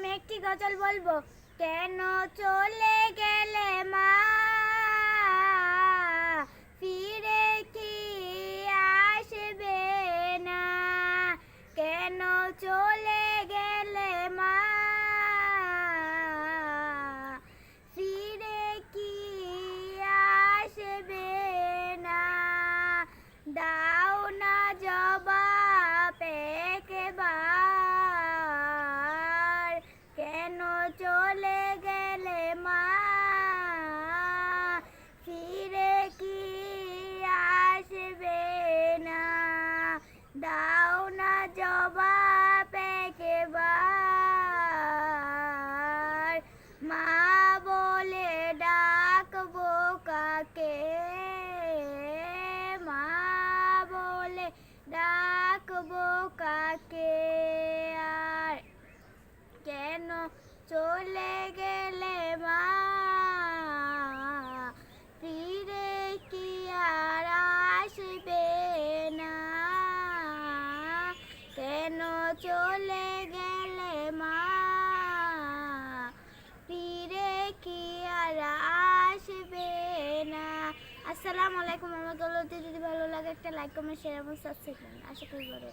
আমি একটি গজল বলব। কেন চলে গেলে মা? ফিরে কি আসবে না? কেন চলে কাকে আর কেন চলে গেলে মা? ফিরে কি আর আসবে না? কেন চলে গেলে মা? ফিরে কি আর আসবে না? আসসালামু আলাইকুম, আমাকে যদি ভালো লাগে একটা লাইক কমেন্ট শেয়ার এবং সাবস্ক্রাইব করুন। আশা করি ভালো